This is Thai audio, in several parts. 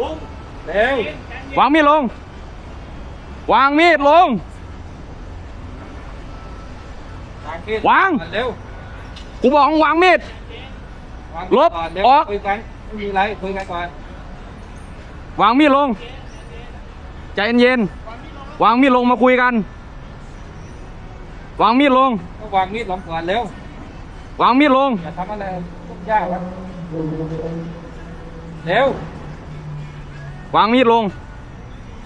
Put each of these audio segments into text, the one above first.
ลุงเร็ววางมีดลง วางมีดลง วางมีดวางเร็ว กูบอกวางมีดวางลบก่นเร็วออก คุยกันไม่มีอะไรคุยกันก่อน วางมีดลง ใจเย็นๆวางมีดลงมาคุยกัน วางมีดลงก็วางมีดลงก่อนเร็ว วางมีดลง อย่าทำอะไรทุกยากครับเร็ว วางมีดลง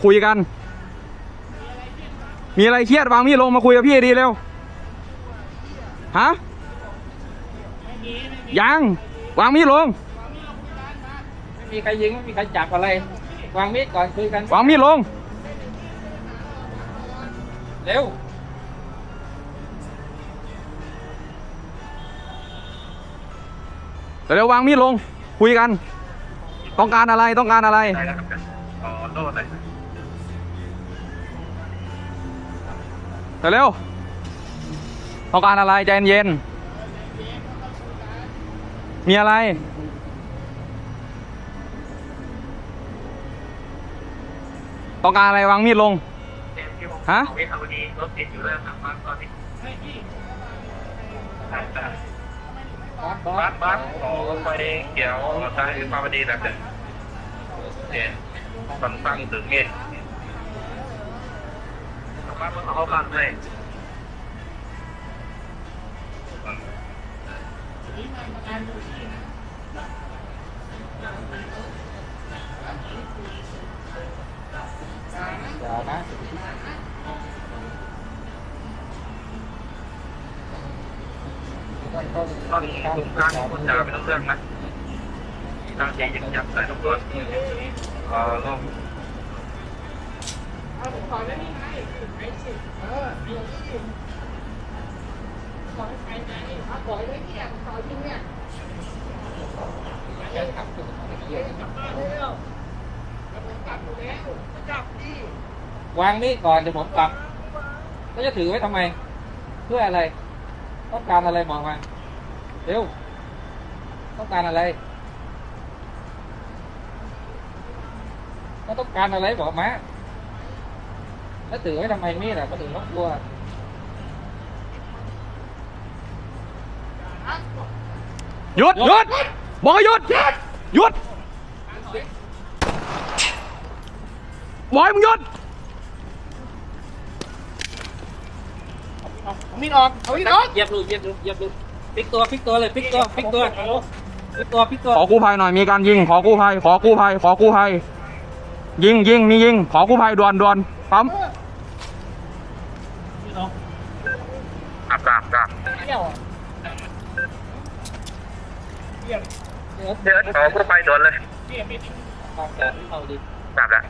คุยกัน มีอะไรเครียดวางมีดลงมาคุยกับพี่ดีเร็วฮะยังวางมีดลงไม่มีใครยิงไม่มีใครจับอะไร วางมีดก่อนคุยกันวางมีดลง เร็วเร็วๆวางมีดลง คุยกัน ต้องการอะไรต้องการอะไรได้แล้วครับอ๋อโทษเลยเร็วๆต้องการอะไรใจเย็นๆมีอะไร ต้องการอะไรวางมีดลงฮะวิภาดีรถติดอยู่เลยครับบ้าตอนนี้ใช่ใช่บ้านบ้านบ้านขอไปเกี่ยวใช้วิภาวดี แบบเดิมเนี่ยฟังฟังถึงเงี้ยบ้านมันเขาบ้านเล ตอนนี้คุณข้างคุณจ่าเป็นเรื่องนะทางที่ยังจับใส่ตำรวจเออลงวางมีดก่อนเดี๋ยวผมกลับแล้วจะถือไว้ทำไม เพื่ออะไร ต้องการอะไรบอกมา เร็ว ต้องการอะไร ก็ต้องการอะไรบอกมาแล้วถือไว้ทำไมมีดอะก็ถือรบกลัวหยุดหยุดบอกให้หยุดหยุดบอยมึงหยุดมีดออกเอามีดออกเหยียบดูเหยียบดูเหยียบดู พลิกตัวพลิกตัวเลยพลิกตัวพลิกตัวพลิกตัวพลิกตัวขอกู้ภัยหน่อยมีการยิง ขอกู้ภัย ขอกู้ภัย ขอกู้ภัย ยิงยิงมียิง ขอกู้ภัยด่วนด่วนปั๊มอับกราบกราบเที่ยวอะเดี๋ยวเดี๋ยวขอผู้ไปด่วนเลยตามแผนเอาดิกราบแล้ว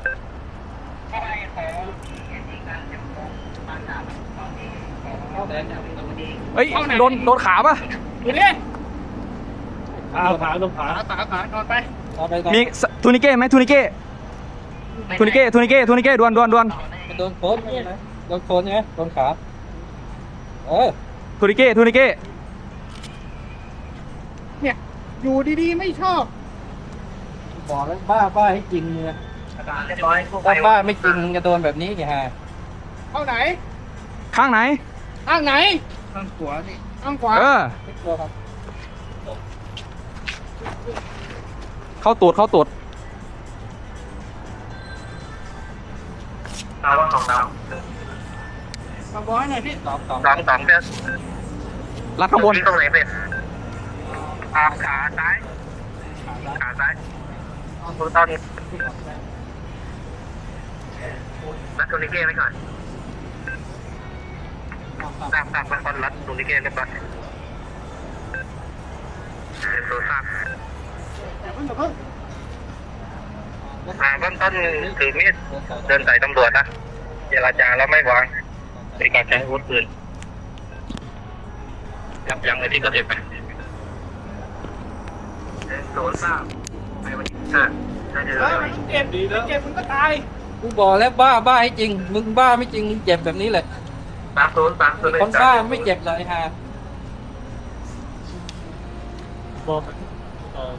เข้าแดนเฮ้ยโดนโดนขาป่ะดูดิขาขาลงขาขาขานอนไปนอนไปก่อนมีสทูนิเก้ไหมทูนิเก้ทูนิเก้ทูนิเก้ทูนิเก้ด่วนด่วนด่วนมันโดนโคนใช่ไหมโดนโคนใช่ไหมโดนขาเออทูนิเก้ทูนิเก้เนี่ยอยู่ดีๆไม่ชอบบอกแล้วบ้าบ้าให้จริงเนี่ยอาจารย์เรียบร้อยผู้ไปถ้าบ้าไม่จริงมึงจะโดนแบบนี้ไงฮะเข้าไหน ข้างไหน ข้างไหน ข้างขวานี่ข้างขวาเออพลิกตัวครับ เข้าตูดเข้าตูดเอาว่าของเรามาบอกให้หน่อยพี่สองสองสองสองเนี่ยรัดข้างบนที่ตรงไหนเป็นขาขาซ้ายขาซ้ายคุณตอนนี้รัดตัวนิเก้ไว้ก่อน ตามตามเป็นคนรัดตัวนิเก้เรียบร้อยเป็นตัวทราบแต่เพิ่งแต่เพิ่งอ่าเบื้องต้นถือมีดเดินใส่ตำรวจนะเจรจาแล้วไม่วางเป็นการใช้อาวุธปืนยับยั้งในที่เกิดเหตุไปโดนทราบในวันที่ห้าได้เลยเออมันเจ็บดีแล้วเจ็บมึงก็ตาย กูบอกแล้วบ้าบ้าให้จริง มึงบ้าไม่จริงมึงเจ็บแบบนี้เลย สามศูนย์สามศูนย์คนบ้าไม่เจ็บเลยฮะบอกเออ